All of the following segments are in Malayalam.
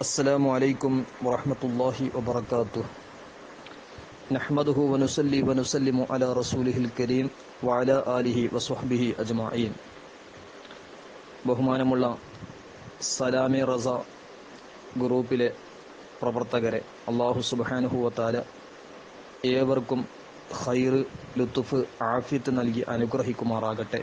السلام عليكم ورحمة الله وبركاته نحمده ونصلي ونسلم على رسوله الكريم وعلى آله وصحبه أجمعين ബഹുമാനമുള്ള സലാമി റസ ഗ്രൂപ്പിലെ പ്രവർത്തകരെ അള്ളാഹു സുബാനുഹുവത്താല ഏവർക്കും ഖൈറ് ലുത്തുഫ് ആഫിത്ത് നൽകി അനുഗ്രഹിക്കുമാറാകട്ടെ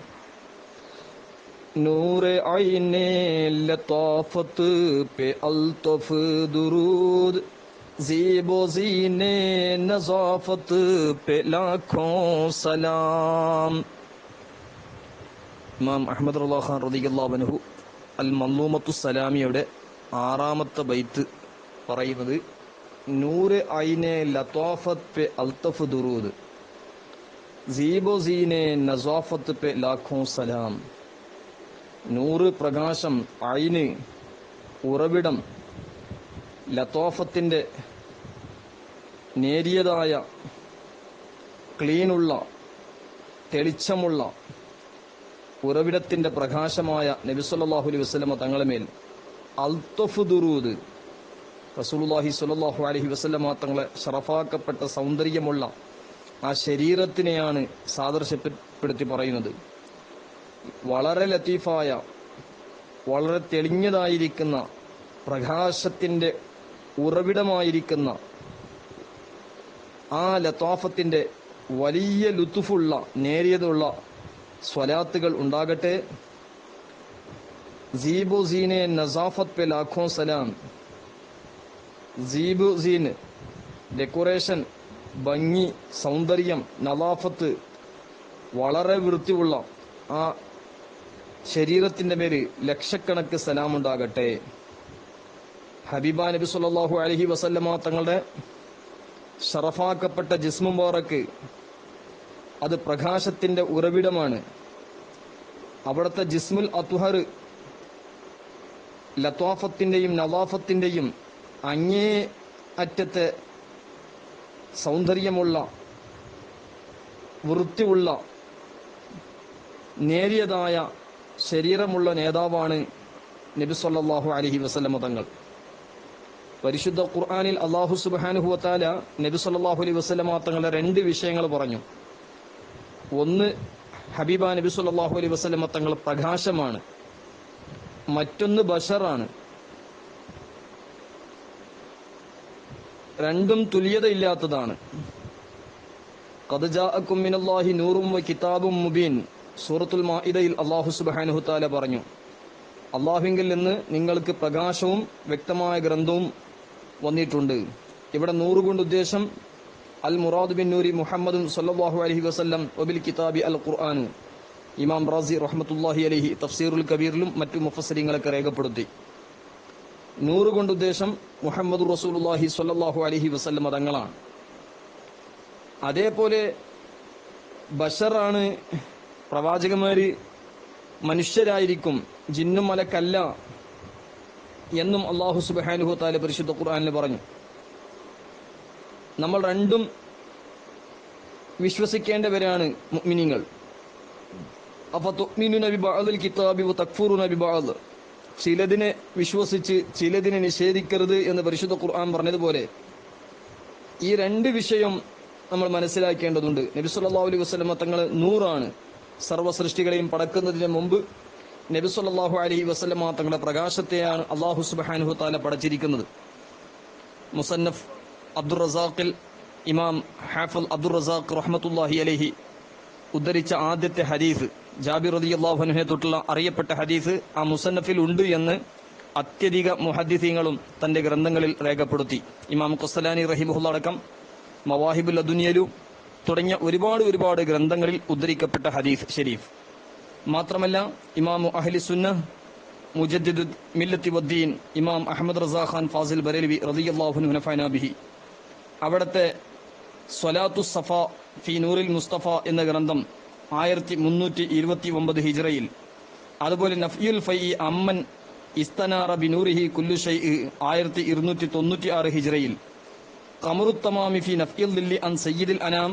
നൂറ് ഐനെ ലത്താഫത്ത് പെ അൽത്തഫ് ദുരൂദ്. ജീബോ ജീനെ നസാഫത്ത് പെ ലാഖോ സലാം. ഇമാം അഹമ്മദ് റല്ലാ ഖാൻ റളിയല്ലാഹു അൽ മല്ലൂമത്തു സലാമിയുടെ ആറാമത്തെ ബൈത്ത് പറയുന്നത് നൂറ് ഐനെ ലത്താഫത്ത് പെ അൽത്തഫ് ദുരൂദ്. ജീബോ ജീനെ നസാഫത്ത് പെ ലാഖോ സലാം. നൂറ് പ്രകാശം അയിന് ഉറവിടം ലത്തോഫത്തിന്റെ നേരിയതായ ക്ലീനുള്ള തെളിച്ചമുള്ള ഉറവിടത്തിന്റെ പ്രകാശമായ നബിസ്വല്ലാഹു അലൈഹി വസ്ലമ തങ്ങളെ മേൽ അൽത്തഫ് ദുറൂദ് റസൂലുല്ലാഹി സ്വല്ലല്ലാഹു അലൈഹി വസല്ലമ തങ്ങളെ ഷറഫാക്കപ്പെട്ട സൗന്ദര്യമുള്ള ആ ശരീരത്തിനെയാണ് സാദൃശ്യപ്പെടുത്തി പറയുന്നത്. വളരെ ലത്തീഫായ വളരെ തെളിഞ്ഞതായിരിക്കുന്ന പ്രകാശത്തിന്റെ ഉറവിടമായിരിക്കുന്ന ആ ലത്താഫത്തിന്റെ വലിയ ലുത്തുഫുള്ള നേരിയതുള്ള സ്വലാത്തുകൾ ഉണ്ടാകട്ടെ. സീബു സീനെ നസാഫത്ത് പെ ലാഖോ സലാം. സീബു സീന് ഡെക്കറേഷൻ ഭംഗി സൗന്ദര്യം നവാഫത്ത് വളരെ വൃത്തിയുള്ള ആ ശരീരത്തിന്റെ മേൽ ലക്ഷക്കണക്ക് സലാമുണ്ടാകട്ടെ. ഹബീബ നബി സല്ലല്ലാഹു അലഹി വസല്ലമ തങ്ങളുടെ ഷറഫാക്കപ്പെട്ട ജിസ്മു ജിസ്മുബാറക്ക് അത് പ്രകാശത്തിന്റെ ഉറവിടമാണ്. അവിടുത്തെ ജിസ്മുൽ അത്ഹർ ലത്വാഫത്തിന്റെയും നവാഫത്തിന്റെയും അങ്ങേ അറ്റത്തെ സൗന്ദര്യമുള്ള വൃത്തിയുള്ള നേരിയതായ ശരീരമുള്ള നേതാവാണ് നബി സല്ലാഹു അലഹി വസല്ലമ തങ്ങൾ. പരിശുദ്ധ ഖുർആാനിൽ അള്ളാഹു സുബ്ഹാനഹു വതആല നബി സല്ലാഹു അലൈഹി വസല്ലമ തങ്ങളുടെ രണ്ട് വിഷയങ്ങൾ പറഞ്ഞു. ഒന്ന് ഹബീബ നബി സല്ലാഹു അലൈഹി വസല്ലമ തങ്ങൾ പ്രകാശമാണ്. മറ്റൊന്ന് ബഷറാണ്. രണ്ടും തുല്യതയില്ലാത്തതാണ്. കഥജാ ജാഅക്കും മിനല്ലാഹി നൂറും കിതാബും മുബീൻ. സൂറത്തുൽ മാഇദയിൽ അള്ളാഹു സുബ്ഹാനഹു താല പറഞ്ഞു അള്ളാഹുവിങ്കിൽ നിന്ന് നിങ്ങൾക്ക് പ്രകാശവും വ്യക്തമായ ഗ്രന്ഥവും വന്നിട്ടുണ്ട്. ഇവിടെ നൂറ് കൊണ്ട് ഉദ്ദേശം അൽ മുറാദ് ബിൻ നൂരി മുഹമ്മദും സല്ലാഹു അലഹി വസല്ലം ഒബിൽ കിതാബി അൽ ഖുർആാനു ഇമാം റാസി റഹ്മത്തുല്ലാഹി അലഹി തഫ്സീറുൽ കബീറിലും മറ്റു മുഫസരിങ്ങളൊക്കെ രേഖപ്പെടുത്തി. നൂറ് കൊണ്ട് ഉദ്ദേശം മുഹമ്മദ് റസൂലുള്ളാഹി സല്ലാഹു അലഹി വസല്ലം തങ്ങളാണ് അതേപോലെ ബഷറാണ് പ്രവാചകന്മാര് മനുഷ്യരായിരിക്കും ജിന്നും മലക്കല്ല എന്നും അള്ളാഹു സുബാനുഹു താല പരിശുദ്ധ ഖുർആാനിൽ പറഞ്ഞു. നമ്മൾ രണ്ടും വിശ്വസിക്കേണ്ടവരാണ് മുഅ്മിനീങ്ങൾ. അപ്പൊ തുഅ്മിനു നബി ബഅദിൽ കിതാബി തക്ഫുറു നബി ബാദ് ചിലതിനെ വിശ്വസിച്ച് ചിലതിനെ നിഷേധിക്കരുത് എന്ന് പരിശുദ്ധ ഖുർആൻ പറഞ്ഞതുപോലെ ഈ രണ്ട് വിഷയം നമ്മൾ മനസ്സിലാക്കേണ്ടതുണ്ട്. നബി സല്ലല്ലാഹു അലൈഹി തങ്ങൾ നൂറാണ്. സർവ സൃഷ്ടികളെയും പടക്കുന്നതിന് മുമ്പ് നബി സല്ലാഹു അലഹി വസല്ലമ തങ്ങളുടെ പ്രകാശത്തെയാണ് അള്ളാഹു സുബാനുഹു താല പടച്ചിരിക്കുന്നത്. മുസന്നഫ് അബ്ദുർ റസാഖിൽ ഇമാം ഹാഫൽ അബ്ദുർ റസാഖ് റഹ്മത്തുള്ളാഹി അലൈഹി ഉദ്ധരിച്ച ആദ്യത്തെ ഹദീസ് ജാബിർ അലി അള്ളാഹുനെ തൊട്ടുള്ള അറിയപ്പെട്ട ഹദീസ് ആ മുസന്നഫിൽ ഉണ്ട് എന്ന് അത്യധിക മുഹദ്ദിസീങ്ങളും തന്റെ ഗ്രന്ഥങ്ങളിൽ രേഖപ്പെടുത്തി. ഇമാം കൊസ്സലാനി റഹിമുല്ല അടക്കം മവാഹിബുൽ അദുനിയലു തുടങ്ങിയ ഒരുപാട് ഒരുപാട് ഗ്രന്ഥങ്ങളിൽ ഉദ്ധരിക്കപ്പെട്ട ഹദീസ് ഷെരീഫ് മാത്രമല്ല ഇമാമു അഹ്ലി സുന്ന മുജദ്ദിദ് മില്ലത്തി വദ്ദീൻ ഇമാം അഹമ്മദ് റസാ ഖാൻ ഫാസിൽ ബരേലി റളിയല്ലാഹു അൻഹു ബിഹി. അവിടുത്തെ സ്വലാത്തു സഫ ഫി നൂറിൽ മുസ്തഫ എന്ന ഗ്രന്ഥം ആയിരത്തി മുന്നൂറ്റി ഇരുപത്തി ഒമ്പത് ഹിജറയിൽ. അതുപോലെ നഫിയുൽ ഫൈ അമ്മൻ ഇസ്തനാറ ബിനൂറിഹി കുല്ലു ഷൈ ആയിരത്തി ഇരുന്നൂറ്റി തൊണ്ണൂറ്റി ആറ് ഹിജറയിൽ. കമറുത്തമാമി ഫി നഫ്യുൽ ദില്ലി അൻ സയ്യിദിൽ അനാം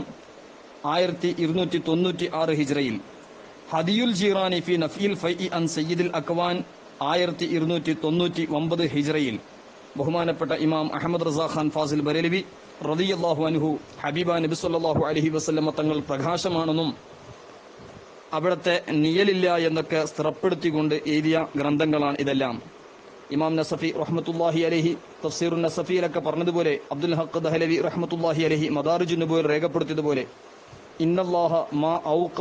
ആയിരത്തി ഇരുന്നൂറ്റി തൊണ്ണൂറ്റി ആറ് ഹിജ്രയിൽ ഹദിയുൽ ജീറാനി ഫി നഫീൽ ഫൈ അൻ സയ്യിദുൽ അക്വാൻ ആയിരത്തി ഇരുന്നൂറ്റി തൊണ്ണൂറ്റി ഒമ്പത് ഹിജ്രയിൽ ബഹുമാനപ്പെട്ട ഇമാം അഹമ്മദ് റസാ ഖാൻ ഫാസിൽ ബരേലവി റളിയല്ലാഹു അനുഹു ഹബീബ നബി സല്ലല്ലാഹു അലൈഹി വസല്ലമ തങ്ങൾ പ്രകാശമാണെന്നും അവിടത്തെ നിയലില്ല എന്നൊക്കെ സ്ഥിരപ്പെടുത്തിക്കൊണ്ട് എഴുതിയ ഗ്രന്ഥങ്ങളാണ് ഇതെല്ലാം. ഇമാം നസഫി റഹ്മത്തുല്ലാഹി അലഹി തഫ്സീറു നസഫിയിലൊക്കെ പറഞ്ഞതുപോലെ അബ്ദുൽ ഹക്ക് ദഹലവി റഹ്മത്തുല്ലാഹി അലഹി മദാറുജു നബുവിൽ രേഖപ്പെടുത്തിയതുപോലെ ഇന്നല്ലാഹ മാ ഔഖ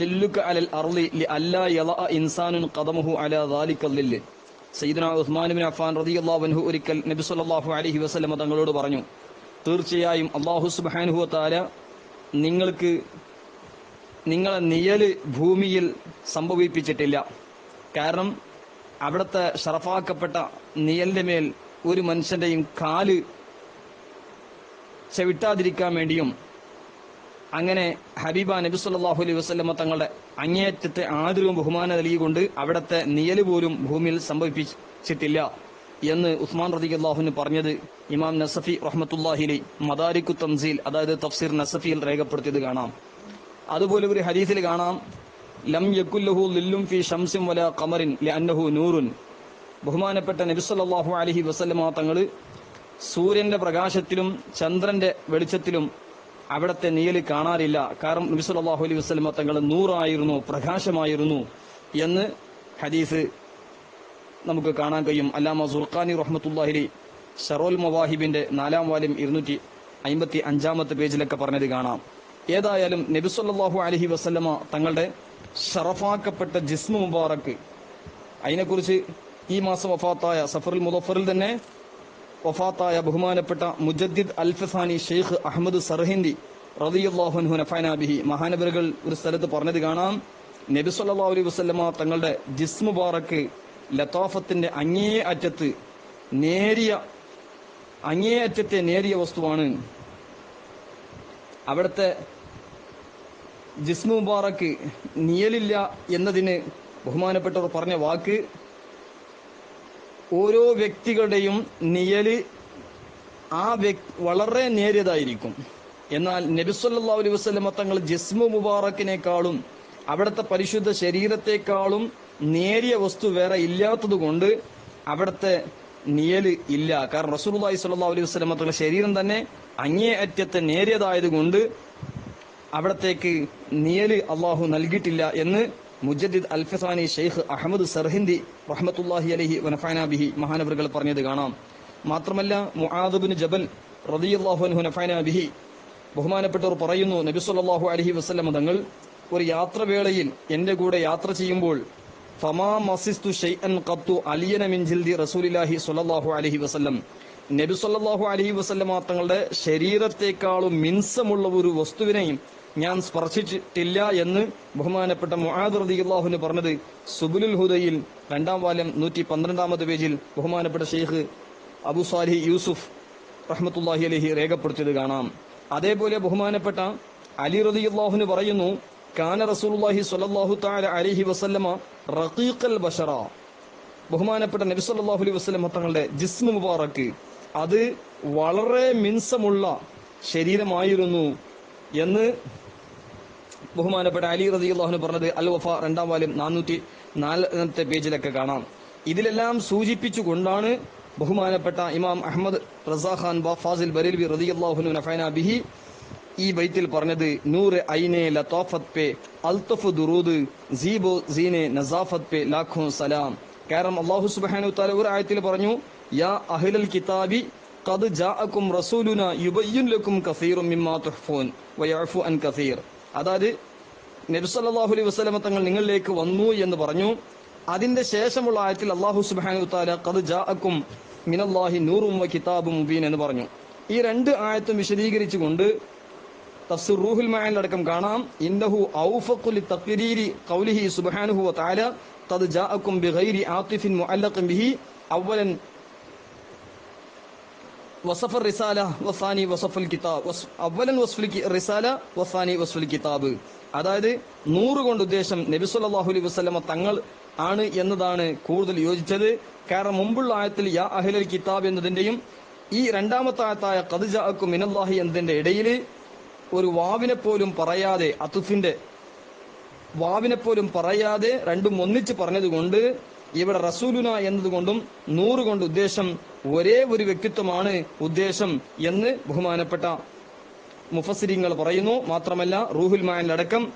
ലില്ലുക അലൽ അർളി ലി അല്ലാ യളഅ ഇൻസാനുൻ ഖദമഹു അലാ ദാലിക ലില്ല്. സയ്യിദുന ഉസ്മാൻ ബിൻ അഫ്ഫാൻ റളിയല്ലാഹു അൻഹു ഒരിക്കൽ നബി സല്ലല്ലാഹു അലൈഹി വസല്ലം തങ്ങളോട് പറഞ്ഞു തീർച്ചയായും അല്ലാഹു സുബ്ഹാനഹു വതആല നിങ്ങൾക്ക് നിങ്ങളെ നിയൽ ഭൂമിയിൽ സംഭവിപ്പിച്ചിട്ടില്ല. കാരണം അവിടുത്തെ ഷറഫാക്കപ്പെട്ട നിയലിന്റെ മേൽ ഒരു മനുഷ്യന്റെയും കാൽ ചവിട്ടാതിരിക്കാൻ വേണ്ടിയും അങ്ങനെ ഹബീബ നബി സല്ലാഹു അലൈഹി വസ്ലമ തങ്ങളുടെ അങ്ങേയറ്റത്തെ ആദരവും ബഹുമാനം നൽകിക്കൊണ്ട് അവിടത്തെ നിയൽ പോലും ഭൂമിയിൽ സംഭവിപ്പിച്ചിട്ടില്ല എന്ന് ഉസ്മാൻ റളിയല്ലാഹുവിന് പറഞ്ഞത് ഇമാം നസഫി റഹ്മത്തുല്ലാഹിലി മദാരിക്കു തൻസീൽ അതായത് തഫ്സീർ നസഫിയിൽ രേഖപ്പെടുത്തിയത് കാണാം. അതുപോലെ ഒരു ഹദീസിൽ കാണാം ലം യക്കുല്ലഹു ലില്ലും ഫി ഷംസിം വല ഖമറിൻ ലഅന്നഹു നൂറുൻ. ബഹുമാനപ്പെട്ട നബി സല്ലല്ലാഹു അലൈഹി വസല്ലമ തങ്ങൾ സൂര്യന്റെ പ്രകാശത്തിലും ചന്ദ്രന്റെ വെളിച്ചത്തിലും അവിടത്തെ നീൽ കാണാറില്ല. കാരണം നബി സല്ലല്ലാഹു അലൈഹി വസല്ലമ തങ്ങൾ നൂറായിരുന്നു പ്രകാശമായിരുന്നു എന്ന് ഹദീസ് നമുക്ക് കാണാൻ കഴിയും. അല്ലാമ സുൽഖാനി റഹ്മത്തുല്ലാഹിലി ഷറോൽ മവാഹിബിന്റെ നാലാം വാല്യം ഇരുന്നൂറ്റി അമ്പത്തി അഞ്ചാമത്തെ പേജിലൊക്കെ പറഞ്ഞത് കാണാം. ഏതായാലും നബി സല്ലല്ലാഹു അലൈഹി വസല്ലമ തങ്ങളുടെ ഷറഫാക്കപ്പെട്ട ജിസ്മു മുബാറക്ക് അതിനെക്കുറിച്ച് ഈ മാസം വഫാത്തായ സഫറുൽ മുദഫറിൽ തന്നെ വഫാത്തായ ബഹുമാനപ്പെട്ട മുജദ്ദിദ് അൽഫസാനി ഷെയ്ഖ് അഹമ്മദ് സർഹിന്ദി റളിയല്ലാഹു നഫാനാബിഹി മഹാനബറുകൾ ഒരു സ്ഥലത്ത് പറഞ്ഞത് കാണാം. നബി സല്ലാ അലൈഹി വസല്ലമ തങ്ങളുടെ ജിസ്മു മുബാറക്ക് ലത്താഫത്തിന്റെ അങ്ങേ അറ്റത്ത് നേരിയ അങ്ങേ അറ്റത്തെ നേരിയ വസ്തുവാണ്. അവിടുത്തെ ജിസ്മു മുബാറക്ക് നിയലില്ല എന്നതിന് ബഹുമാനപ്പെട്ടവർ പറഞ്ഞ വാക്ക് ഓരോ വ്യക്തികളുടെയും നിയൽ ആ വ്യക്തി വളരെ നേരിയതായിരിക്കും. എന്നാൽ നബിസ്വല്ലാ അലൈഹി വസ്ലമ തങ്ങൾ ജിസ്മു മുബാറക്കിനേക്കാളും അവിടുത്തെ പരിശുദ്ധ ശരീരത്തെക്കാളും നേരിയ വസ്തു വേറെ ഇല്ലാത്തത് കൊണ്ട് അവിടുത്തെ നിയൽ ഇല്ല. കാരണം റസൂലുള്ളാഹി സ്വല്ലാ അലൈഹി വസ്ലമ തങ്ങളുടെ ശരീരം തന്നെ അങ്ങേ അറ്റത്തെ നേരിയതായത് കൊണ്ട് അവിടത്തേക്ക് നിയൽ അള്ളാഹു നൽകിയിട്ടില്ല എന്ന് മുജദ്ദിദ് അൽഫസാനി ഷെയ്ഖ് അഹമ്മദ് സർഹിന്ദി റഹ്മത്തുല്ലാഹി അലഹി വനഫാനാബിഹി മഹാനവറുകൾ പറഞ്ഞത് കാണാം. മാത്രമല്ല മുആദുബിന് ജബൽ റളിയല്ലാഹു അൻഹു നഫാന ബിഹി ബഹുമാനപ്പെട്ടവർ പറയുന്നു നബി സല്ലല്ലാഹു അലൈഹി വസല്ലം തങ്ങൾ ഒരു യാത്രവേളയിൽ എന്റെ കൂടെ യാത്ര ചെയ്യുമ്പോൾ ഫമാ മസിസ്തു ഷൈഅൻ ഖത്തു അലിയന റസൂലില്ലാഹി സ്വല്ലല്ലാഹു അലൈഹി വസല്ലം. നബി സല്ലാഹു അലൈഹി വസല്ലമ തങ്ങളുടെ ശരീരത്തെക്കാളും മിൻസമുള്ള ഒരു വസ്തുവിനെയും ഞാൻ സ്പർശിച്ചിട്ടില്ല എന്ന് ബഹുമാനപ്പെട്ട മുആദ് അള്ളാഹുന് പറഞ്ഞത് സുബുലുൽ ഹുദയിൽ രണ്ടാം വാല്യം നൂറ്റി പന്ത്രണ്ടാമത് പേജിൽ ബഹുമാനപ്പെട്ട ഷെയ്ഖ് അബു സാലി യൂസുഫ് റഹ്മത്തുല്ലാഹി അലഹി രേഖപ്പെടുത്തിയത് കാണാം. അതേപോലെ ബഹുമാനപ്പെട്ട അലി റളിയല്ലാഹുവിന് പറയുന്നു കാന റസൂലുള്ളാഹി സ്വല്ലല്ലാഹു തആല അലൈഹി വസല്ലമ റഖീഖൽ ബഷറ. ബഹുമാനപ്പെട്ട നബി സല്ലല്ലാഹു അലൈഹി വസല്ലം തങ്ങളുടെ ജിസ്മു മുബാറക്ക് അത് വളരെ മിൻസമുള്ള ശരീരമായിരുന്നു എന്ന് ബഹുമാനപ്പെട്ട അലി റളിയല്ലാഹു പറഞ്ഞത് അൽ വഫ രണ്ടാം വാല്യം നാനൂറ്റി നാലാമത്തെ പേജിലൊക്കെ കാണാം. ഇതിലെല്ലാം സൂചിപ്പിച്ചുകൊണ്ടാണ് ബഹുമാനപ്പെട്ട ഇമാം അഹമ്മദ് റസാഖാൻ ഫാസിൽ ബരീൽവി റളിയല്ലാഹു നഫൈന ബിഹി ഈ ബൈത്തിൽ പറഞ്ഞത് നൂറ് ഐനെ ലത്തോഫത് പേ അൽത്തഫ് ദുറൂദ് സീബോ സീനെ നസാഫത്ത് പേ ലാഖോ സലാം. കാരണം അള്ളാഹു സുബ്ഹാനഹു തആല ഒരു ആയത്തിൽ പറഞ്ഞു യാ അഹ്ലൽ കിതാബി ഖദ് جاءكم റസൂലുന يبين ലക്കും കസീറും മിമ്മാ تحفون ويعفو അൻ കസീർ. അതായത് നബി സല്ലല്ലാഹു അലൈഹി വസല്ലമ തങ്ങൾ നിങ്ങളിലേക്ക് വന്നു എന്ന് പറഞ്ഞു. അതിന്റെ ശേഷമുള്ള ആയത്തിൽ അള്ളാഹു ഖദ് ജാഅക്കും മിനല്ലാഹി നൂറും കിതാബും മുബീൻ എന്ന് പറഞ്ഞു. ഈ രണ്ട് ആയത്തും വിശദീകരിച്ചുകൊണ്ട് തഫ്സീർ റൂഹുൽ മഅനിൽ അടക്കം കാണാം. ഇന്നഹു ഔഫഖു ലിതഖ്രീരി ഖൗലിഹി സുബ്ഹാനഹു വ തആല ഖദ് ജാഅക്കും ബിഗൈരി ആതിഫിൻ മുഅല്ലഖൻ ബിഹി. അവലൻ വസഫ് റിസാല വസാനി വസഫുൽ കിതാബ്. അവലൻ വസ്ഫുൽ റിസാല വസാനി വസ്ഫുൽ കിതാബ്. അതായത് നൂറ് കൊണ്ട് ഉദ്ദേശം നബി സല്ലല്ലാഹു അലൈഹി വസ്ലമ തങ്ങൾ ആണ് എന്നതാണ് കൂടുതൽ യോജിച്ചത്. കാരണം മുമ്പുള്ള ആയത്തിൽ യാ അഹ്ലൽ കിതാബ് എന്നതിന്റെയും ഈ രണ്ടാമത്തെ ആയത്തായ ഖദ്ജാഅക്കും മിനല്ലാഹി എന്നതിന്റെ ഇടയിൽ ഒരു വാവിനെ പോലും പറയാതെ അതുഫിന്റെ വാവിനെ പോലും പറയാതെ രണ്ടും ഒന്നിച്ച് പറഞ്ഞതുകൊണ്ട് ഇവിടെ റസൂലുന എന്നതുകൊണ്ടും നൂറ് കൊണ്ട് ഉദ്ദേശം ഒരേ ഒരു വ്യക്തിത്വമാണ് ഉദ്ദേശം എന്ന് ബഹുമാനപ്പെട്ട മുഫസിരിങ്ങൾ പറയുന്നു. മാത്രമല്ല റൂഹുൽ മാനിലടക്കം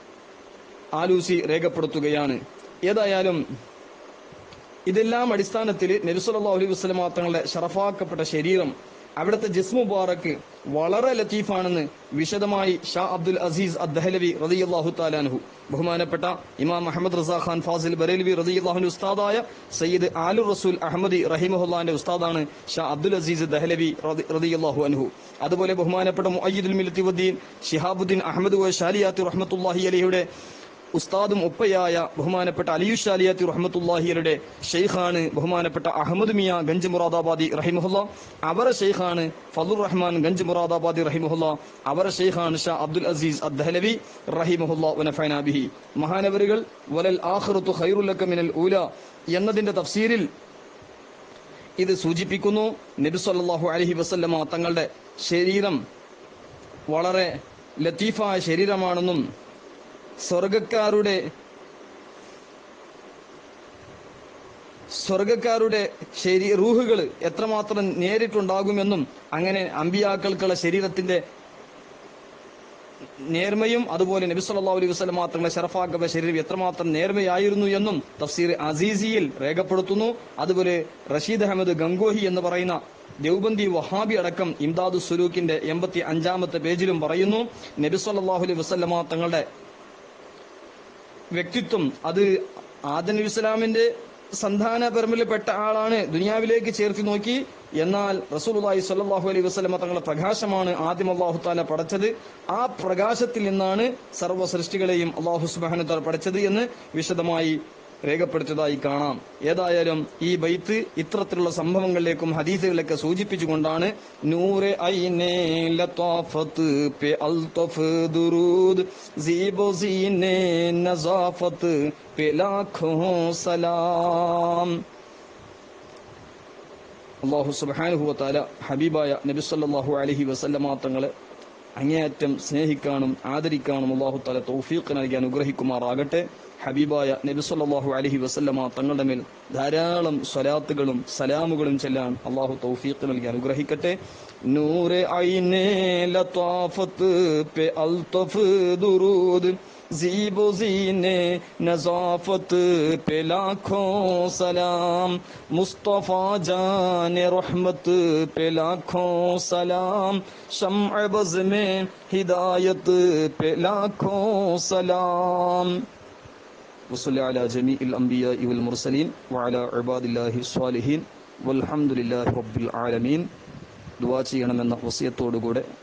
ആലൂസി രേഖപ്പെടുത്തുകയാണ്. ഏതായാലും ഇതെല്ലാം അടിസ്ഥാനത്തിൽ നബിസ്വല്ലാ അലൈഹി വസ്ലമ തങ്ങളുടെ ഷറഫാക്കപ്പെട്ട ശരീരം അവിടുത്തെ ജിസ്മു മുബാറക്ക് വളരെ ലത്തീഫാണെന്ന് വിശദമായി ഷാ അബ്ദുൽ അസീസ് അദ്ദഹലവി റതിയല്ലാഹു താലാൻഹു ബഹുമാനപ്പെട്ട ഇമാം അഹമ്മദ് റസാ ഖാൻ ഫാസിൽ ബറേൽവി റതിയല്ലാഹുന്റെ ഉസ്താദായ സയ്യിദ് ആലു റസൂൽ അഹമ്മദി റഹിമഹുല്ലാന്റെ ഉസ്താദാണ് ഷാ അബ്ദുൽ അസീസ് ദഹലവി റതിയല്ലാഹു അൻഹു. അതുപോലെ ബഹുമാനപ്പെട്ട മുഅയ്യിദുൽ മിലത്തിവുദ്ദീൻ ഷിഹാബുദ്ദീൻ അഹമ്മദ് ഷാലിയാത്തി റഹ്മത്തുല്ലാഹി അലിയുടെ ഉസ്താദും ഒപ്പയായ ബഹുമാനപ്പെട്ട അലിയു ഷാലിയാത്തി റഹ്മത്തുല്ലാഹിയരുടെ ഷെയ്ഖാണ് ബഹുമാനപ്പെട്ട അഹമ്മദ് മിയ ഗഞ്ച് മുറാദാബാദി റഹിമുഹുല്ല അവരെ ഷെയ്ഖാണ് ഫതുർ റഹ്മാൻ ഗഞ്ച് മുറാദാബാദി റഹിമുഹുല്ല അവരെ ഷെയ്ഖാണ് ഷാ അബ്ദുൽ അസീസ് അദ്ദഹലവി ബിഹി. മഹാനവരുകൾ വലൽ ആഖിറത്തു ഖൈറുല്ലക മിനൽ ഊല എന്നതിന്റെ തഫ്സീരിൽ ഇത് സൂചിപ്പിക്കുന്നു. നബി സല്ലാഹു അലൈഹി വസല്ലമ തങ്ങളുടെ ശരീരം വളരെ ലത്തീഫായ ശരീരമാണെന്നും സ്വർഗക്കാരുടെ സ്വർഗക്കാരുടെ ശരീ റൂഹുകൾ എത്രമാത്രം നേരിട്ടുണ്ടാകുമെന്നും അങ്ങനെ അമ്പിയാക്കൾക്കുള്ള ശരീരത്തിന്റെ നേർമയും അതുപോലെ നബി സല്ലല്ലാഹു അലൈഹി വസ്ലം മാത്രങ്ങളെ ഷറഫാക്കപ്പെട്ട ശരീരം എത്രമാത്രം നേർമയായിരുന്നു എന്നും തഫ്സീർ അസീസിയിൽ രേഖപ്പെടുത്തുന്നു. അതുപോലെ റഷീദ് അഹമ്മദ് ഗംഗോഹി എന്ന് പറയുന്ന ദേവബന്ദി വഹാബി അടക്കം ഇംദാദു സുലൂക്കിന്റെ എൺപത്തി അഞ്ചാമത്തെ പേജിലും പറയുന്നു നബി സല്ലല്ലാഹു അലൈഹി വസല്ലമ തങ്ങളുടെ വ്യക്തിത്വം. അത് ആദം നബി ഇസ്ലാമിന്റെ സന്താന പെരുമിൽപ്പെട്ട ആളാണ് ദുനിയാവിലേക്ക് ചേർത്തി നോക്കി. എന്നാൽ റസൂലുള്ളാഹി സ്വല്ലല്ലാഹു അലൈഹി വസല്ലമ തങ്ങളുടെ പ്രകാശമാണ് ആദ്യം അള്ളാഹു താല പടച്ചത്. ആ പ്രകാശത്തിൽ നിന്നാണ് സർവ സൃഷ്ടികളെയും അള്ളാഹു സുബ്ഹാനഹു തആല പടച്ചത് എന്ന് വിശദമായി രേഖപ്പെടുത്തിയതായി കാണാം. ഏതായാലും ഈ ബൈത്ത് ഇത്തരത്തിലുള്ള സംഭവങ്ങളിലേക്കും ഹദീസുകളിലൊക്കെ സൂചിപ്പിച്ചുകൊണ്ടാണ് സലാം. അള്ളാഹു സുബ്ഹാനഹു വതആല ഹബീബായ നബിസ്വല്ലാഹു അലൈഹി വസല്ലമ തങ്ങളെ അങ്ങേയറ്റം സ്നേഹിക്കാനും ആദരിക്കാനും അള്ളാഹു താല തൗഫീഖ് നൽകി അനുഗ്രഹിക്കുമാറാകട്ടെ. ഹബീബായ നബി അലഹി വസല്ലമ തങ്ങളുടെ മേൽ ധാരാളം സ്വലാത്തുകളും സലാമുകളും ചെല്ലാൻ അള്ളാഹു തൗഫീഖ് നൽകി അനുഗ്രഹിക്കട്ടെ. നൂറെ ഐനെ ലത്വാഫത്ത് പെ അൽതഫ് زیب و زین نظافت پہ لاکھوں سلام مصطفیٰ جان رحمت پہ لاکھوں سلام شمع بز میں ہدایت پہ لاکھوں سلام۔ وصل على جميع الأنبياء والمرسلين وعلى عباد الله الصالحين والحمد لله رب العالمين ദുവാ ചെയ്യണമെന്ന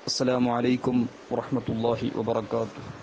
السلام عليكم ورحمة الله وبركاته